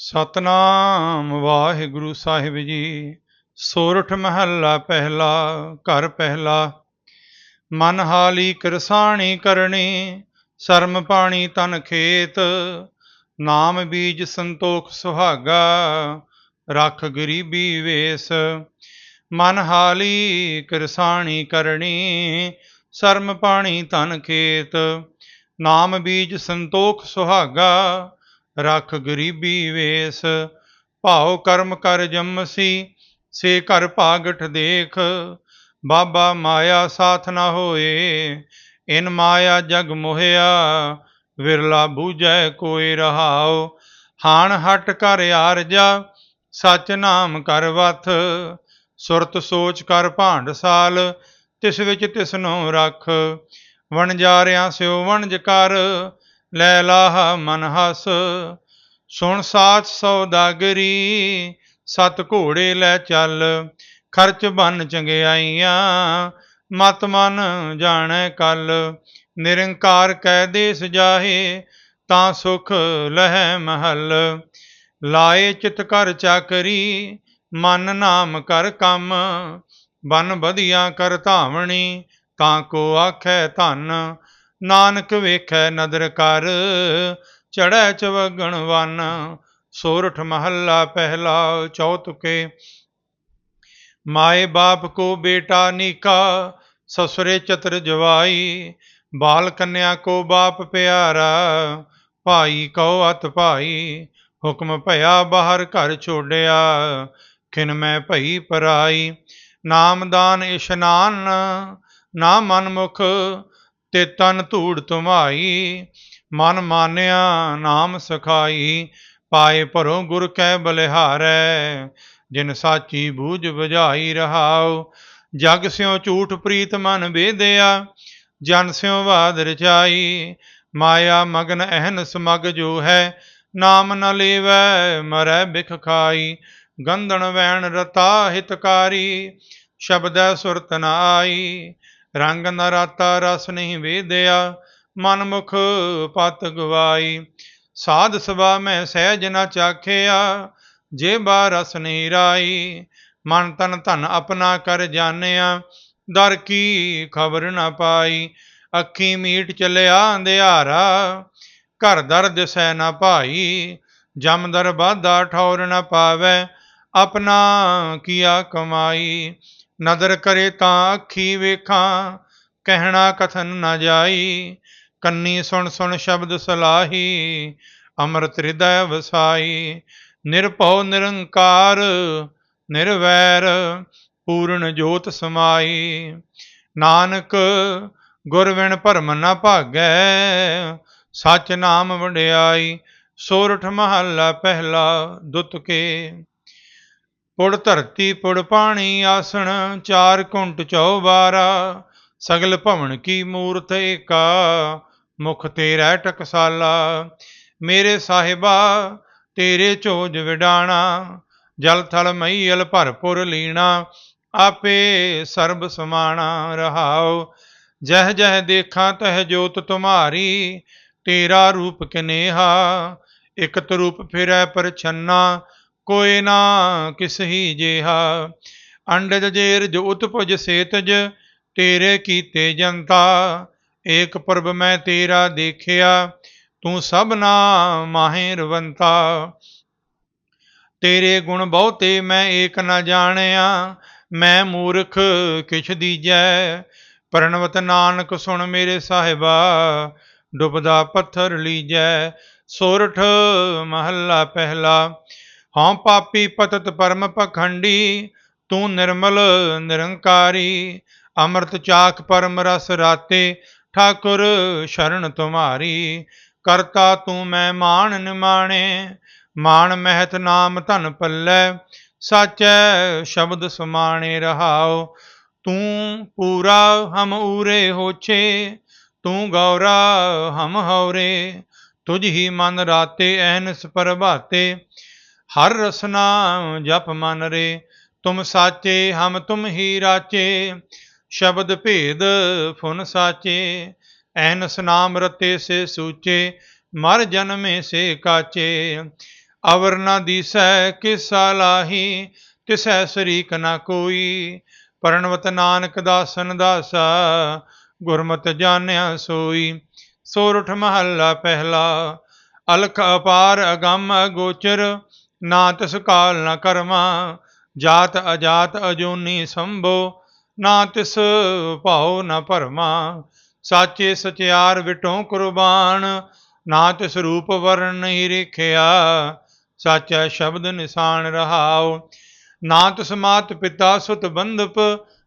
ਸਤਨਾਮ ਵਾਹਿਗੁਰੂ ਸਾਹਿਬ ਜੀ। ਸੋਰਠ ਮਹੱਲਾ ਪਹਿਲਾ, ਘਰ ਪਹਿਲਾ। ਮਨ ਹਾਲੀ ਕਿਰਸਾਣੀ ਕਰਨੀ, ਸ਼ਰਮ ਪਾਣੀ ਤਨ ਖੇਤ। ਨਾਮ ਬੀਜ ਸੰਤੋਖ ਸੁਹਾਗਾ, ਰੱਖ ਗਰੀਬੀ ਵੇਸ। ਮਨ ਹਾਲੀ ਕਿਰਸਾਣੀ ਕਰਨੀ, ਸ਼ਰਮ ਪਾਣੀ ਤਨ ਖੇਤ। ਨਾਮ ਬੀਜ ਸੰਤੋਖ ਸੁਹਾਗਾ ਰੱਖ ਗਰੀਬੀ ਵੇਸ, ਭਾਉ ਕਰਮ ਕਰ ਜੰਮਸੀ, ਸੇ ਘਰ ਭਾਗਠ ਦੇਖ, ਬਾਬਾ ਮਾਇਆ ਸਾਥ ਨਾ ਹੋਏ, ਇਨ ਮਾਇਆ ਜਗ ਮੋਹਿਆ, ਵਿਰਲਾ ਬੂਝੈ ਕੋਈ ਰਹਾਉ, ਹਾਣ ਹਟ ਕਰ ਆਰਜਾ ਸਚ ਨਾਮ ਕਰ ਵਥ, ਸੁਰਤ ਸੋਚ ਕਰ ਭਾਂਡ ਸਾਲ, ਤਿਸ ਵਿੱਚ ਤਿਸਨੂੰ ਰੱਖ, ਵਣਜਾਰਿਆਂ ਸਿਓ ਵਣਜ ਕਰ ਲੈ ਲਾਹ ਮਨ ਹਸ, ਸੁਣ ਸਾਚ ਸੌਦਾਗਰੀ ਸਤ ਘੋੜੇ ਲੈ ਚੱਲ, ਖਰਚ ਬਨ ਚੰਗਿਆਈਆਂ, ਮਤ ਮਨ ਜਾਣੈ ਕਲ, ਨਿਰੰਕਾਰ ਕਹਿ ਦੇ ਜਾਹੇ, ਤਾਂ ਸੁਖ ਲਹਿ ਮਹਲ। ਲਾਏ ਚਿਤ ਕਰ ਚਾਕਰੀ, ਮਨ ਨਾਮ ਕਰ ਕੰਮ, ਬਨ ਬਧੀਆਂ ਕਰ ਧਾਵਣੀ, ਤਾਂ ਕੋ ਆਖੈ ਧਨ ਨਾਨਕ ਵੇਖੈ ਨਦਰ ਕਰ ਚੜੈ ਚਵਗਣ ਵਨ, ਸੋਰਠ ਮਹੱਲਾ ਪਹਿਲਾ ਚੌਤੁਕੇ ਮਾਏ ਬਾਪ ਕੋ ਬੇਟਾ ਨੀਕਾ, ਸਸੁਰੇ ਚਤਰ ਜਵਾਈ, ਬਾਲ ਕੰਨਿਆ ਕੋ ਬਾਪ ਪਿਆਰਾ, ਭਾਈ ਕਉ ਅਤ ਭਾਈ, ਹੁਕਮ ਭਇਆ ਬਾਹਰ ਘਰ ਛੋੜਿਆ ਖਿਨ ਮੈਂ ਭਈ ਪਰਾਈ। ਨਾਮਦਾਨ ਇਸ਼ਨਾਨ, ਨਾ ਮਨਮੁਖ ਤੇ ਤਨ ਧੂੜ ਤੁਮਾਈ ਮਨ ਮਾਨਿਆ ਨਾਮ ਸਖਾਈ, ਪਾਏ ਭਰੋ ਗੁਰ ਕੈ ਬਲਿਹਾਰੈ, ਜਿਨ ਸਾਚੀ ਬੂਝ ਬੁਝਾਈ ਰਹਾਉ। ਜਗ ਸਿਉ ਝੂਠ ਪ੍ਰੀਤ ਮਨ ਵੇਦਿਆ, ਜਨ ਸਿਉ ਬਾਦ ਰਚਾਈ। ਮਾਇਆ ਮਗਨ ਅਹਨ ਸਮਗ ਜੋ ਹੈ, ਨਾਮ ਨ ਲੇਵੈ, ਮਰੈ ਬਿਖ ਖਾਈ। ਗੰਧਣ ਵੈਣ ਰਤਾ ਹਿਤਕਾਰੀ, ਸ਼ਬਦੈ ਸੁਰਤ ਨ ਰੰਗ ਨਰਾਤਾ ਰਸ ਨਹੀਂ ਵੇਦਿਆ ਮਨ ਮੁਖ ਪਤ ਗਵਾਈ। ਸਾਧ ਸਭਾ ਮੈਂ ਸਹਿਜ ਨਾ ਚਾਖਿਆ, ਜੇ ਬਾ ਰਸ ਨਹੀਂ ਰਾਈ, ਮਨ ਤਨ ਧਨ ਆਪਣਾ ਕਰ ਜਾਣਿਆ, ਦਰ ਕੀ ਖਬਰ ਨਾ ਪਾਈ। ਅੱਖੀ ਮੀਟ ਚਲਿਆ ਅੰਧਿਆਰਾ, ਘਰ ਦਰ ਦਿਸੈ ਨਾ ਭਾਈ, ਜਮ ਦਰ ਬਾਧਾ ਠੌਰ ਨ ਪਾਵੈ, ਆਪਣਾ ਕੀਆ ਕਮਾਈ। ਨਦਰ ਕਰੇ ਤਾਂ ਅੱਖੀ ਵੇਖਾਂ, ਕਹਿਣਾ ਕਥਨ ਨਾ ਜਾਈ, ਕੰਨੀ ਸੁਣ ਸੁਣ ਸ਼ਬਦ ਸਲਾਹੀ, ਅੰਮ੍ਰਿਤ ਹਿਰਦੈ ਵਸਾਈ, ਨਿਰਭਉ ਨਿਰੰਕਾਰ, ਨਿਰਵੈਰ, ਪੂਰਨ ਜੋਤ ਸਮਾਈ, ਨਾਨਕ ਗੁਰ ਵਿਣ ਭਰਮ ਨਾ ਭਾਗੈ, ਸਚ ਨਾਮ ਵਡਿਆਈ, ਸੋਰਠ ਮਹੱਲਾ ਪਹਿਲਾ ਦੁਤਕੇ ਪੁੜ ਧਰਤੀ ਪੁੜ ਪਾਣੀ ਆਸਣ, ਚਾਰ ਕੁੰਟ ਚੌਬਾਰਾ ਸਗਲ ਭਵਨ ਕੀ ਮੂਰਤ ਏਕਾ, ਮੁਖ ਤੇਰਾ ਟਕਸਾਲਾ। ਮੇਰੇ ਸਾਹਿਬਾ, ਤੇਰੇ ਚੋਜ ਵਿਡਾਣਾ, ਜਲ ਥਲ ਮਈਲ ਭਰਪੁਰ ਲੀਣਾ, ਆਪੇ ਸਰਬ ਸਮਾਣਾ ਰਹਾਉ। ਜਹ ਜਹ ਦੇਖਾਂ ਤਹ ਜੋਤ ਤੁਮਾਰੀ, ਤੇਰਾ ਰੂਪ ਕਨੇਹਾ, ਇਕਤ ਰੂਪ ਫਿਰੈ ਪਰਛੰਨਾ ਕੋਇ ਨਾ ਕਿਸਹੀ ਜਿਹਾ। ਜੇਹਾ ਅੰਡਜ ਜੇਰ ਜੋ ਉਤਪਜ ਸੇਤਜ, ਤੇਰੇ ਕੀਤੇ ਜਨਤਾ। ਏਕ ਪਰਬ ਮੈਂ ਤੇਰਾ ਦੇਖਿਆ, ਤੂੰ ਸਭਨਾ ਮਾਹਿ ਰਵੰਤਾ। ਤੇਰੇ ਗੁਣ ਬਹੁਤੇ ਮੈਂ ਏਕ ਨਾ ਜਾਣਿਆ, ਮੈਂ ਮੂਰਖ ਕਿਛ ਦੀਜੈ। ਪ੍ਰਣਵਤ ਨਾਨਕ, ਸੁਣ ਮੇਰੇ ਸਾਹਿਬਾ, ਡੁੱਬਦਾ ਪੱਥਰ ਲੀਜੈ। ਸੋਰਠ ਮਹੱਲਾ ਪਹਿਲਾ ਹਉ ਪਾਪੀ ਪਤਤ ਪਰਮ ਪਖੰਡੀ, ਤੂੰ ਨਿਰਮਲ ਨਿਰੰਕਾਰੀ, ਅੰਮ੍ਰਿਤ ਚਾਖ ਪਰਮ ਰਸ ਰਾਤੇ, ਠਾਕੁਰ ਸ਼ਰਨ ਤੁਮਾਰੀ। ਕਰਤਾ ਤੂੰ ਮੈਂ ਮਾਣ ਨਿਮਾਣੇ, ਮਾਣ ਮਹਿਤ ਨਾਮ ਧਨ ਪੱਲੇ, ਸਾਚੈ ਸ਼ਬਦ ਸਮਾਣੇ ਰਹਾਓ ਤੂੰ ਪੂਰਾ ਹਮ ਊਰੇ ਹੋਛੇ, ਤੂੰ ਗੌਰਾ ਹਮ ਹੌਰੇ ਤੁਝ ਹੀ ਮਨ ਰਾਤੇ ਐਨਸ ਪ੍ਰਭਾਤੇ ਹਰ ਰਸਨਾ ਜਪ ਮਨ ਰੇ, ਤੁਮ ਸਾਚੇ, ਹਮ ਤੁਮ ਹੀ ਰਾਚੇ। ਸ਼ਬਦ ਭੇਦ ਫੁਨ ਸਾਚੇ, ਐਨਸ ਨਾਮ ਰਤੇ ਸੇ ਸੂਚੇ, ਮਰ ਜਨਮੇ ਸੇ ਕਾਚੇ। ਅਵਰ ਨਾ ਦੀਸੈ ਕਿਸਾ ਲਾਹੀ, ਤਿਸੈ ਸਰੀਕ ਨਾ ਕੋਈ। ਪਰਣਵਤ ਨਾਨਕ ਦਾਸਨ ਦਾਸਾ, ਗੁਰਮਤ ਜਾਣਿਆ ਸੋਈ। ਸੋਰਠ ਮਹੱਲਾ ਪਹਿਲਾ, ਅਲਖ ਅਪਾਰ ਅਗੰਮ ਅਗੋਚਰ ਨਾ ਤਿਸ ਕਾਲ ਨ ਕਰਮਾ ਜਾਤ ਅਜਾਤ ਅਜੂਨੀ ਸੰਭੋ, ਨਾ ਤਿਸ ਭਾਉ ਨ ਭਰਮਾ, ਸਾਚੇ ਸਚਿਆਰ ਵਿਟੋਂ ਕੁਰਬਾਨ, ਨਾ ਤਿਸ ਰੂਪ ਵਰਨ ਨਹੀਂ ਰੇਖਿਆ, ਸਾਚਾ ਸ਼ਬਦ ਨਿਸ਼ਾਨ ਰਹਾਉ, ਨਾ ਤਿਸ ਮਾਤ ਪਿਤਾ ਸੁਤ ਬੰਧਪ,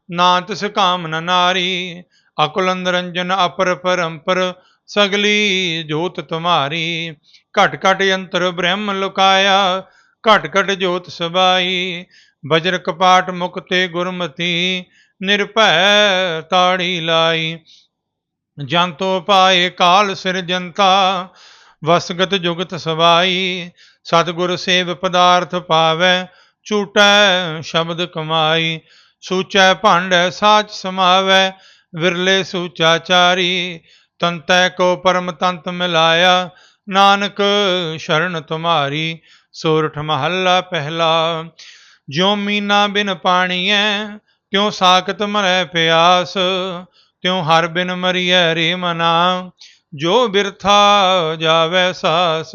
ਨਾ ਤਿਸ ਕਾਮਨ ਨਾਰੀ, ਅਕੁਲ ਨਿਰੰਜਨ ਅਪਰ ਪਰੰਪਰ, ਸਗਲੀ ਜੋਤ ਤੁਮਾਰੀ, ਘਟ ਘਟ ਯੰਤਰ ਬ੍ਰਹਮ ਲੁਕਾਇਆ ਘਟ ਘਟ ਜੋਤ ਸਬਾਈ ਬਜਰ ਕਪਾਟ ਮੁਕਤੇ ਗੁਰਮਤੀ, ਨਿਰਭੈ ਤਾੜੀ ਲਾਈ। ਜੰਤੋ ਪਾਏ ਕਾਲ ਸਿਰਜੰਤਾ ਵਸਗਤ ਜੁਗਤ ਸਵਾਈ। ਸਤਿਗੁਰ ਸੇਵ ਪਦਾਰਥ ਪਾਵੈ, ਝੂਟੈ ਸ਼ਬਦ ਕਮਾਈ। ਸੂਚੈ ਭਾਂਡੈ ਸਾਚ ਸਮਾਵੈ, ਵਿਰਲੇ ਸੂਚਾਚਾਰੀ ਤੰਤੈ ਕੋ ਪਰਮ ਤੰਤ ਮਿਲਾਇਆ, ਨਾਨਕ ਸ਼ਰਨ ਤੁਮਾਰੀ। ਸੋਰਠ ਮਹੱਲਾ ਪਹਿਲਾ, ਜਿਉ ਮੀਨਾ ਬਿਨ ਪਾਣੀਐ, ਤਿਉ ਸਾਖਤ ਮਰੈ ਪਿਆਸ, ਤਿਉ ਹਰ ਬਿਨ ਮਰੀਐ ਰੇ ਮਨਾ, ਜੋ ਬਿਰਥਾ ਜਾਵੈ ਸਾਸ,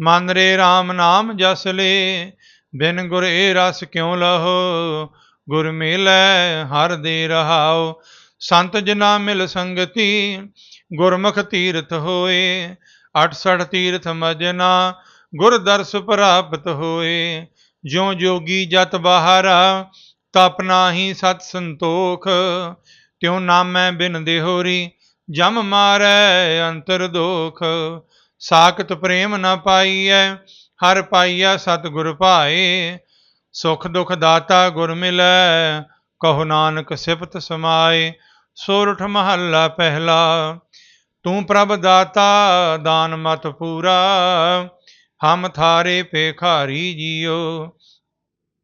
ਮਨ ਰੇ RAM ਨਾਮ ਜਸ ਲੇ, ਬਿਨ ਗੁਰ ਏ ਰਸ ਕਿਉ ਲਹੋ, ਗੁਰ ਮਿਲੈ ਹਰ ਦੇ ਰਹਾਉ, ਸੰਤ ਜਨਾ ਮਿਲ ਸੰਗਤੀ, ਗੁਰਮੁਖ ਤੀਰਥ ਹੋਏ 68 ਤੀਰਥ ਮਜਨਾ ਗੁਰ ਦਰਸ ਪ੍ਰਾਪਤ ਹੋਏ, ਜਿਉ ਜੋਗੀ ਜਤ ਬਹਾਰਾ, ਤਪ ਨਾਹੀ ਸਤ ਸੰਤੋਖ। ਤਿਉ ਨਾਮੈ ਬਿਨ ਦੇਹੋਰੀ, ਜਮ ਮਾਰੈ ਅੰਤਰ ਦੋਖ। ਸਾਖਤ ਪ੍ਰੇਮ ਨ ਪਾਈਐ, ਹਰ ਪਾਈਐ ਸਤ ਗੁਰ ਭਾਏ। ਸੁਖ ਦੁਖ ਦਾਤਾ ਗੁਰ ਮਿਲੈ, ਕਹੋ ਨਾਨਕ ਸਿਫਤ ਸਮਾਏ। ਸੋਰਠ ਮਹੱਲਾ ਪਹਿਲਾ, ਤੂੰ ਪ੍ਰਭ ਦਾਤਾ, ਦਾਨ ਮਤ ਪੂਰਾ। ਹਮ ਥਾਰੇ ਭੇਖਾਰੀ ਜੀਓ।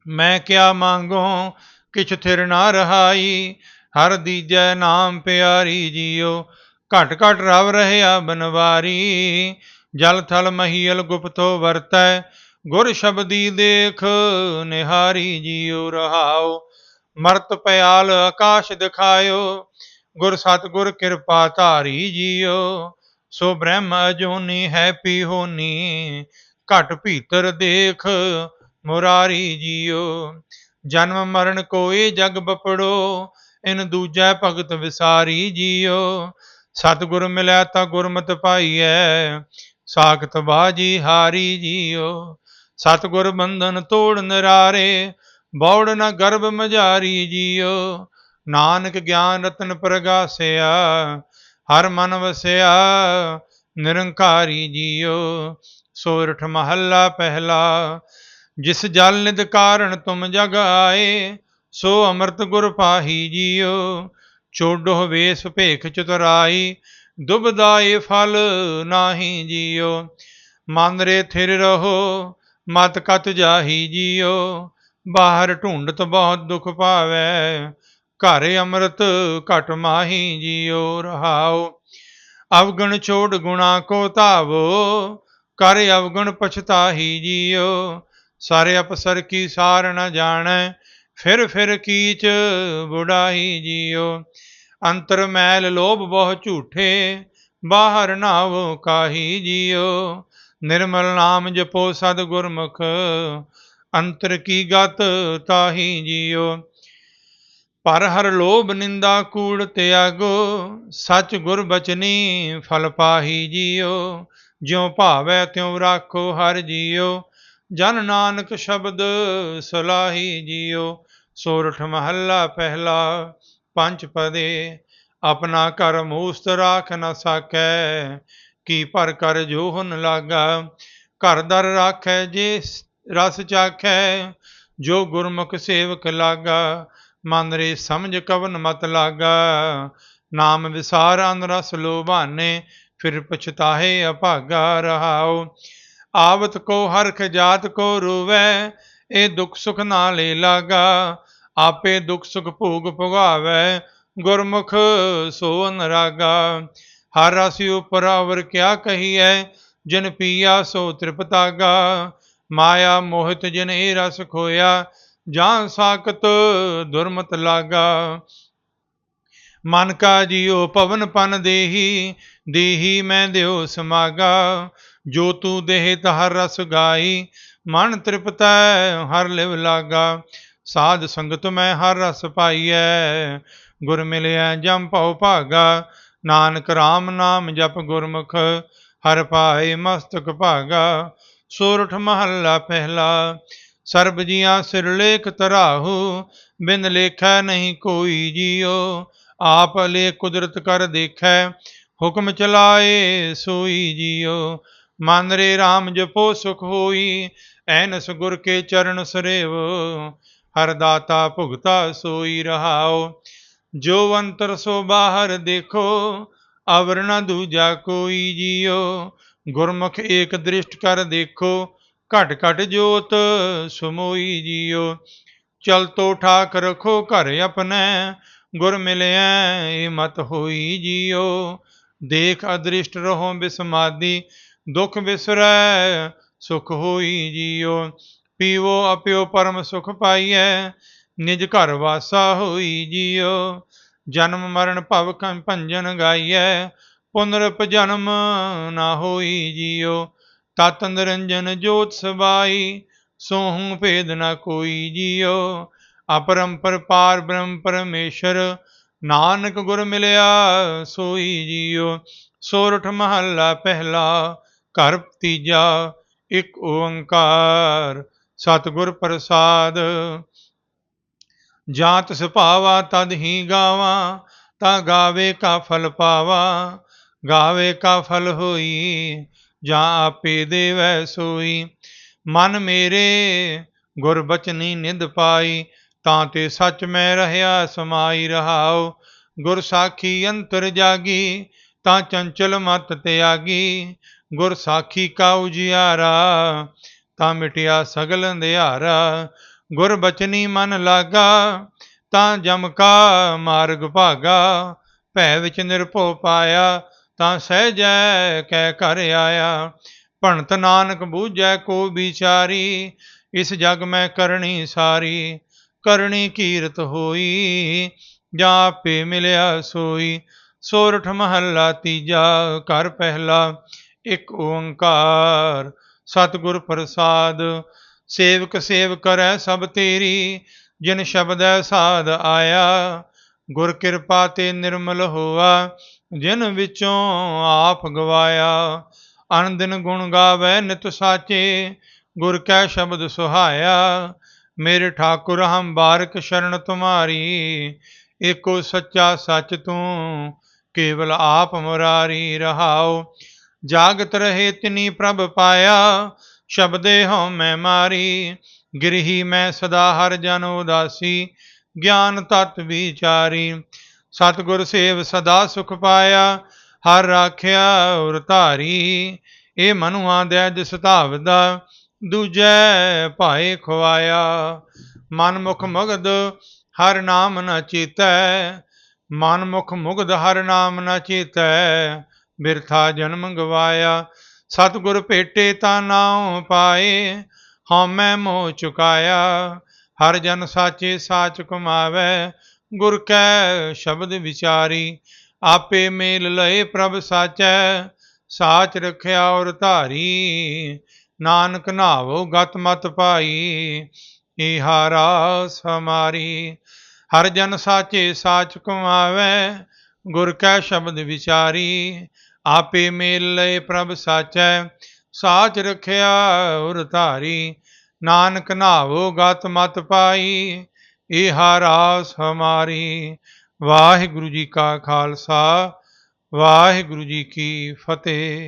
ਮੈਂ ਕਿਆ ਮੰਗੋ, ਕਿਛ ਥਿਰ ਨਾ ਰਹਾਈ। ਹਰ ਦੀਜੈ ਨਾਮ ਪਿਆਰੀ ਜੀਓ। ਘਟ ਘਟ ਰਵ ਰਹਿਆ ਬਨਵਾਰੀ। ਜਲ ਥਲ ਮਹੀਲ ਗੁਪਤੋ ਵਰਤੈ। ਗੁਰ ਸ਼ਬਦੀ ਦੇਖ ਨਿਹਾਰੀ ਜੀਉ ਰਹਾਓ। ਮਰਤ ਪਿਆਲ ਆਕਾਸ਼ ਦਿਖਾਇਓ। ਗੁਰ ਸਤਿਗੁਰ ਕਿਰਪਾ ਧਾਰੀ ਜੀਉ ਸੋ ਬ੍ਰਹਮ ਅਜੂਨੀ ਹੈ ਪੀ ਹੋਨੀ ਘਟ ਭੀਤਰ ਦੇਖ ਮੁਰਾਰੀ ਜੀਉ ਜਨਮ ਮਰਨ ਕੋਏ ਜਗ ਬਪੜੋ, ਇਨ ਦੂਜੈ ਭਗਤ ਵਿਸਾਰੀ ਜੀਉ ਸਤਿਗੁਰ ਮਿਲੈ ਤਾਂ ਗੁਰਮਤਿ ਪਾਈਐ, ਸਾਖਤ ਬਾਜੀ ਹਾਰੀ ਜੀਓ। ਸਤਿਗੁਰ ਬੰਧਨ ਤੋੜ ਨਰਾਰੇ, ਬੌੜ ਨ ਗਰਭ ਮਝਾਰੀ ਜੀਓ। ਨਾਨਕ ਗਿਆਨ ਰਤਨ ਪ੍ਰਗਾਸਿਆ, ਹਰ ਮਨ ਵਸਿਆ, ਨਿਰੰਕਾਰੀ ਜੀਉ ਸੋਰਠ ਮਹੱਲਾ ਪਹਿਲਾ, ਜਿਸ ਜਲ ਨਿਦ ਕਾਰਨ ਤੁਮ ਜਗ ਆਏ, ਸੋ ਅੰਮ੍ਰਿਤ ਗੁਰ ਪਾਹੀ ਜੀਉ ਚੋਡੋ ਵੇਸ ਭੇਖ ਚਤੁਰਾਈ ਏ ਫਲ ਨਾਹੀ ਜੀਓ। ਮਨ ਰੇ ਥਿਰ ਰਹੋ, ਮਤ ਕਤ ਜਾਹੀ ਜੀਓ, ਬਾਹਰ ਢੂੰਡਤ ਬਹੁਤ ਦੁਖ ਪਾਵੈ ਘਰ ਅੰਮ੍ਰਿਤ ਘਟ ਮਾਹੀ ਜੀਓ, ਰਹਾਓ। ਅਵਗਣ ਛੋੜ ਗੁਣਾ ਕੋ ਧਾਵੋ ਕਰ ਅਵਗੁਣ ਪਛਤਾਹੀ ਜੀਓ, ਸਾਰੇ ਅਪਸਰ ਕੀ ਸਾਰ ਨ ਜਾਣੈ, ਫਿਰ ਫਿਰ ਕੀਚ ਬੁੜਾਈ ਜੀਓ। ਅੰਤਰ ਮੈਲ ਲੋਭ ਬਹੁ ਝੂਠੇ, ਬਾਹਰ ਨਾਵ ਕਾਹੀ ਜੀਓ। ਨਿਰਮਲ ਨਾਮ ਜਪੋ ਸਦ ਗੁਰਮੁਖ, ਅੰਤਰ ਕੀ ਗਤ ਤਾਹੀ ਜੀਓ। ਪਰ ਹਰ ਲੋਭ ਨਿੰਦਾ ਕੂੜ ਤਿਆਗੋ, ਸਚ ਗੁਰ ਬਚਨੀ ਫਲ ਪਾਹੀ ਜੀਓ। ਜਿਉ ਭਾਵੈ ਤਿਉ ਰਾਖੋ ਹਰ ਜੀਉ, ਜਨ ਨਾਨਕ ਸ਼ਬਦ ਸਲਾਹੀ ਜੀਉ, ਸੋਰਠ ਮਹੱਲਾ ਪਹਿਲਾ ਪੰਜ ਪਦੇ, ਆਪਣਾ ਘਰ ਮੂਸਤ ਰਾਖ ਨਾ ਸਕੈ ਕੀ ਪਰ ਕਰ ਜੋ ਹੁਨ ਲਾਗਾ, ਘਰ ਦਰ ਰਾਖੈ ਜੇ ਰਸ ਚਾਖੈ, ਜੋ ਗੁਰਮੁਖ ਸੇਵਕ ਲਾਗਾ, ਮਨ ਰੇ ਸਮਝ ਕਵਨ ਮਤ ਲਾਗਾ, ਨਾਮ ਵਿਸਾਰ ਅਨ ਰਸ ਲੋਭਾਨੇ ਫਿਰ ਪਛਤਾਹੇ ਅਭਾਗਾ ਰਹਾਉ। ਆਵਤ ਕੋ ਹਰਖ ਜਾਤ ਕੋ ਰੂਵੈ, ਇਹ ਦੁਖ ਸੁਖ ਨਾ ਨਾਲੇ ਲਾਗਾ। ਆਪੇ ਦੁਖ ਸੁਖ ਭੋਗ ਭੁਗਾਵੈ, ਗੁਰਮੁਖ ਸੋ ਅਨਰਾਗਾ। ਹਰ ਰਸ ਉਪਰ ਅਵਰ ਕਿਆ ਕਹੀਐ, ਜਿਨ ਪੀਆ ਸੋ ਤ੍ਰਿਪਤਾਗਾ। ਮਾਇਆ ਮੋਹਿਤ ਜਿਨ ਇਹ ਰਸ ਖੋਇਆ ਜਾਂ ਸਾਕਤ ਦੁਰਮਤ ਲਾਗਾ। ਮਨ ਕਾ ਜੀਉ ਪਵਨ ਪਨ ਦੇਹੀ ਦੇਹੀ ਮੈਂ ਦਿਓ ਸਮਾਗਾ, ਜੋ ਤੂ ਦੇਹ ਤਹਰ ਰਸ ਗਾਈ, ਮਨ ਤ੍ਰਿਪਤੈ ਹਰ ਲਿਵ ਲਾਗਾ। ਸਾਧ ਸੰਗਤ ਮੈਂ ਹਰ ਰਸ ਪਾਈਐ, ਗੁਰ ਮਿਲਿਆ ਜਮ ਭਉ ਭਾਗਾ। ਨਾਨਕ RAM ਨਾਮ ਜਪ ਗੁਰਮੁਖ, ਹਰ ਪਾਏ ਮਸਤਕ ਭਾਗਾ। ਸੋਰਠ ਮਹੱਲਾ ਪਹਿਲਾ, ਸਰਬ ਜੀਆਂ ਸਿਰ ਲੇਖ ਤਰਾਹੂ ਬਿਨ ਲੇਖੈ ਨਹੀਂ ਕੋਈ ਜੀਉ ਆਪ ਲੈ ਕੁਦਰਤ ਕਰ ਦੇਖੈ, ਹੁਕਮ ਚਲਾਏ ਸੋਈ ਜੀਉ ਮਨ ਰੇ RAM ਜਪੋ, ਸੁਖ ਹੋਈ, ਐਨਸ ਗੁਰ ਕੇ ਚਰਨ ਸਰੇਵ। ਹਰ ਦਾਤਾ ਭੁਗਤਾ ਸੋਈ ਰਹਾਓ ਜੋ ਅੰਤਰ ਸੋ ਬਾਹਰ ਦੇਖੋ, ਅਵਰ ਨ ਦੂਜਾ ਕੋਈ ਜੀਉ ਗੁਰਮੁਖ ਏਕ ਦ੍ਰਿਸ਼ਟ ਕਰ ਦੇਖੋ, ਘਟ ਘਟ ਜੋਤ ਸਮੋਈ ਜੀਉ ਚਲ ਤੋ ਠਾਕ ਰਖੋ ਘਰ ਆਪਣੈ ਗੁਰ ਮਿਲਿਆ ਏ ਮਤ ਹੋਈ ਜੀਉ ਦੇਖ ਅਦ੍ਰਿਸ਼ਟ ਰਹੋ ਬਿਸਮਾਦੀ, ਦੁਖ ਬਿਸਰੈ, ਸੁਖ ਹੋਈ ਜੀਉ ਪੀਵੋ ਅਪਿਓ ਪਰਮ ਸੁਖ ਪਾਈਐ, ਨਿਜ ਘਰ ਵਾਸਾ ਹੋਈ ਜੀਉ ਜਨਮ ਮਰਨ ਭਵ ਕੰ ਭੰਜਨ ਗਾਈਐ, ਪੁਨਰਪ ਜਨਮ ਨਾ ਹੋਈ ਜੀਉ ਤਤ ਨਿਰੰਜਨ ਜੋਤ ਸਬਾਈ, ਸੋਹੰ ਭੇਦ ਨਾ ਕੋਈ ਜੀਉ ਅਪਰੰਪਰ ਪਾਰ ਬ੍ਰਹਮ ਪਰਮੇਸ਼ਰ, ਨਾਨਕ ਗੁਰ ਮਿਲਿਆ ਸੋਈ ਜੀਉ ਸੋਰਠ ਮਹੱਲਾ ਪਹਿਲਾ, ਘਰ ਤੀਜਾ, ਇੱਕ ਓੰਕਾਰ, ਸਤਿਗੁਰ ਪ੍ਰਸਾਦ। ਜਾਤ ਸੁਭਾਵਾ ਤਦ ਹੀ ਗਾਵਾਂ, ਤਾਂ ਗਾਵੇ ਕਾ ਫਲ ਪਾਵਾ, ਗਾਵੇ ਕਾ ਫਲ ਹੋਈ, ਜਾਂ ਆਪੇ ਦੇਵੈ ਸੋਈ। ਮਨ ਮੇਰੇ, ਗੁਰ ਬਚਨੀ ਨਿਧ ਪਾਈ ਤਾਂ ਤੇ ਸੱਚ ਮੈਂ ਰਹਿਆ, ਸਮਾਈ ਰਹਾਉ। ਗੁਰ ਸਾਖੀ ਅੰਤਰ ਜਾਗੀ, ਤਾਂ ਚੰਚਲ ਮਤ ਤਿਆਗੀ ਗੁਰ ਸਾਖੀ ਕਾ ਉਜਿਆਰਾ ਤਾਂ ਮਿਟਿਆ ਸਗਲ ਅੰਧਿਆਰਾ। ਗੁਰ ਬਚਨੀ ਮਨ ਲਾਗਾ, ਤਾਂ ਜਮ ਕਾ ਮਾਰਗ ਭਾਗਾ। ਭੈ ਵਿੱਚ ਨਿਰਭਉ ਪਾਇਆ, ਤਾਂ ਸਹਿਜੈ ਕਹਿ ਘਰ ਆਇਆ। ਭਣਤ ਨਾਨਕ ਬੂਝੈ ਕੋ ਵਿਚਾਰੀ, ਇਸ ਜਗ ਮੈਂ ਕਰਨੀ ਸਾਰੀ। ਕਰਨੀ ਕੀਰਤ ਹੋਈ ਜਾ ਪੇ ਮਿਲਿਆ ਸੋਈ। ਸੋਰਠ ਮਹੱਲਾ ਤੀਜਾ, ਘਰ ਪਹਿਲਾ, ਇੱਕ ਓੰਕਾਰ। ਸਤਿਗੁਰ ਪ੍ਰਸਾਦ, ਸੇਵਕ ਸੇਵ ਕਰੈ ਸਭ ਤੇਰੀ, ਜਿਨ ਸ਼ਬਦੈ ਸਾਧ ਆਇਆ। ਗੁਰ ਕਿਰਪਾ ਤੇ ਨਿਰਮਲ ਹੋਆ, ਜਿਨ ਵਿੱਚੋਂ ਆਪ ਗਵਾਇਆ। ਅਨੰਦਨ ਗੁਣ ਗਾਵੇ ਨਿਤ ਸਾਚੇ, ਗੁਰ ਕੈ ਸ਼ਬਦ ਸੁਹਾਇਆ। ਮੇਰੇ ਠਾਕੁਰ ਹਮ ਬਾਰਕ ਸ਼ਰਨ ਤੁਮਾਰੀ, ਏਕੋ ਸੱਚਾ ਸੱਚ ਤੂੰ, ਕੇਵਲ ਆਪ ਮੁਰਾਰੀ ਰਹਾਉ ਜਾਗਤ ਰਹੇ ਤਿਨੀ ਪ੍ਰਭ ਪਾਇਆ, ਸ਼ਬਦੇ ਹਉ ਮੈਂ ਮਾਰੀ। ਗਿਰਹੀ ਮੈਂ ਸਦਾ ਹਰ ਜਨ ਉਦਾਸੀ, ਗਿਆਨ ਤਤ ਵਿਚਾਰੀ। ਸਤਿਗੁਰ ਸੇਵ ਸਦਾ ਸੁਖ ਪਾਇਆ, ਹਰ ਰਾਖਿਆ ਉਰ ਧਾਰੀ। ਇਹ ਮਨੁਆ ਦੇ ਜਿਸ ਧਾਵਦਾ ਦੂਜੈ ਭਾਏ ਖਵਾਇਆ ਮਨ ਮੁਖ ਮਗਧ ਹਰ ਨਾਮ ਨ ਚੇਤੈ। ਮਨ ਮੁਖ ਮੁਗਧ ਹਰ ਨਾਮ ਨ ਚੇਤੈ। ਬਿਰਥਾ ਜਨਮ ਗਵਾਇਆ। ਸਤਿਗੁਰ ਭੇਟੇ ਤਾਂ ਨਾਉ ਪਾਏ। ਹਉਮੈ ਮੋਹ ਚੁਕਾਇਆ। ਹਰ ਜਨ ਸਾਚੇ ਸਾਚ ਕਮਾਵੇ। ਗੁਰ ਕੈ ਸ਼ਬਦ ਵਿਚਾਰੀ। ਆਪੇ ਮੇਲ ਲਏ ਪ੍ਰਭ ਸਾਚੈ। ਸਾਚ ਰਖਿਆ ਔਰ ਧਾਰੀ। ਨਾਨਕ ਨਾਵੋ ਗਤ ਮਤ ਪਾਈ ਇਹਾ ਹਾਰਾ ਹਮਾਰੀ। ਹਰ ਜਨ ਸਾਚੇ ਸਾਚ ਕਮਾਵੇ, ਗੁਰ ਕੈ ਸ਼ਬਦ ਵਿਚਾਰੀ। ਆਪੇ ਮੇਲ ਲਏ ਪ੍ਰਭ ਸਾਚੈ, ਸਾਚ ਰਖਿਆ ਉਰ ਧਾਰੀ। ਨਾਨਕ ਨਾਵੋ ਗਤ ਮਤ ਪਾਈ ਇਹਾ ਰਾਸ ਹਮਾਰੀ। ਵਾਹਿਗੁਰੂ ਜੀ ਕਾ ਖਾਲਸਾ, ਵਾਹਿਗੁਰੂ ਜੀ ਕੀ ਫਤਿਹ।